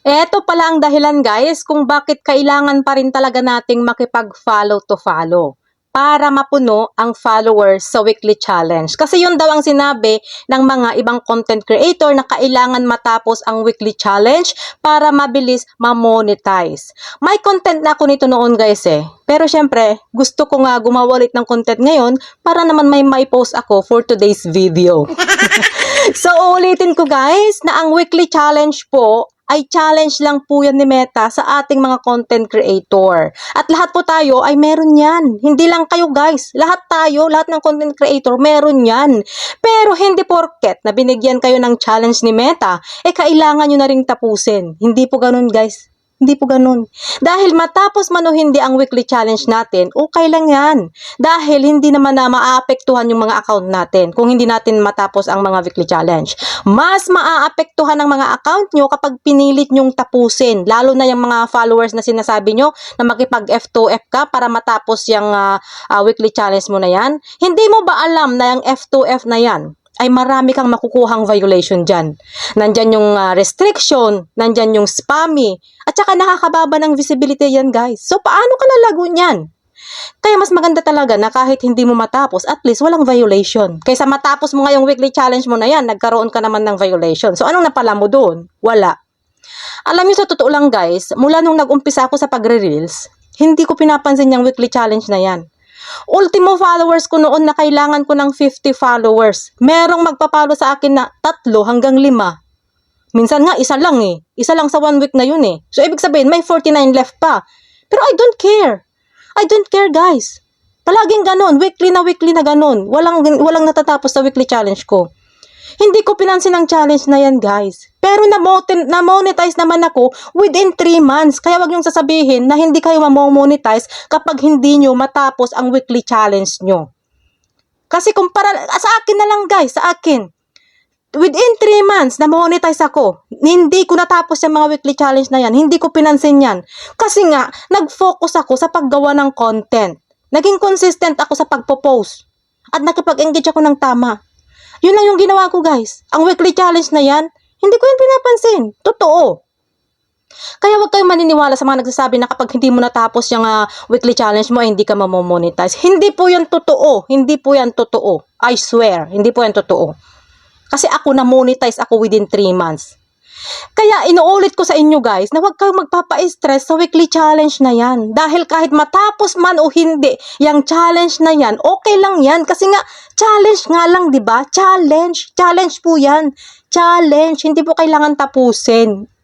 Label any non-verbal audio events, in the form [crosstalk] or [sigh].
Eto pala ang dahilan guys kung bakit kailangan pa rin talaga nating makipag-follow to follow para mapuno ang followers sa weekly challenge. Kasi yun daw ang sinabi ng mga ibang content creator na kailangan matapos ang weekly challenge para mabilis ma-monetize. May content na ako nito noon guys eh. Pero syempre, gusto ko nga gumawa ulit ng content ngayon para naman may may post ako for today's video. [laughs] so, ulitin ko guys na ang weekly challenge po ay challenge lang po yan ni Meta sa ating mga content creator. At lahat po tayo ay meron yan. Hindi lang kayo guys. Lahat tayo, lahat ng content creator, meron yan. Pero hindi porket na binigyan kayo ng challenge ni Meta, eh kailangan nyo na ring tapusin. Hindi po ganun guys. Hindi po ganun. Dahil matapos man o hindi ang weekly challenge natin, okay lang yan. Dahil hindi naman na maaapektuhan yung mga account natin kung hindi natin matapos ang mga weekly challenge. Mas maaapektuhan ang mga account nyo kapag pinilit nyong tapusin. Lalo na yung mga followers na sinasabi nyo na makipag F2F ka para matapos yung ah, ah, weekly challenge mo na yan. Hindi mo ba alam na yung F2F na yan? Ay marami kang makukuhang violation dyan. Nandyan yung ah, restriction, nandyan yung spammy, at saka nakakababa ng visibility yan guys. So paano ka lalago niyan? Kaya mas maganda talaga na kahit hindi mo matapos, at least walang violation. Kaysa matapos mo ngayong weekly challenge mo na yan, nagkaroon ka naman ng violation. So anong napala mo doon? Wala. Alam niyo sa totoo lang guys, mula nung nag-umpisa ako sa pagre-reels, hindi ko pinapansin yung weekly challenge na yan. Ultimo followers ko noon na kailangan ko ng 50 followers. Merong magpapalo sa akin na tatlo hanggang lima. Minsan nga, isa lang eh. Isa lang sa one week na yun eh. So, ibig sabihin, may 49 left pa. Pero I don't care. I don't care, guys. Palaging ganun. Weekly na weekly na ganun. Walang, walang natatapos sa weekly challenge ko. Hindi ko pinansin ang challenge na yan, guys. Pero na-monetize naman ako within 3 months. Kaya wag niyong sasabihin na hindi kayo ma-monetize kapag hindi nyo matapos ang weekly challenge nyo. Kasi kumpara, sa akin na lang guys, sa akin. Within 3 months, na-monetize ako. Hindi ko natapos yung mga weekly challenge na yan. Hindi ko pinansin yan. Kasi nga, nag-focus ako sa paggawa ng content. Naging consistent ako sa pagpo-post. At nakipag-engage ako ng tama. Yun lang yung ginawa ko guys. Ang weekly challenge na yan, hindi ko yan pinapansin. Totoo. Kaya huwag kayong maniniwala sa mga nagsasabi na kapag hindi mo natapos yung ah, weekly challenge mo, hindi ka mamomonetize. Hindi po yan totoo. Hindi po yan totoo. I swear, hindi po yan totoo. Kasi ako na-monetize ako within 3 months. Kaya inuulit ko sa inyo guys na huwag kayong magpapa-stress sa weekly challenge na yan. Dahil kahit matapos man o hindi, yung challenge na yan, okay lang yan. Kasi nga, challenge nga lang, di ba? Challenge. Challenge po yan. Challenge. Hindi po kailangan tapusin.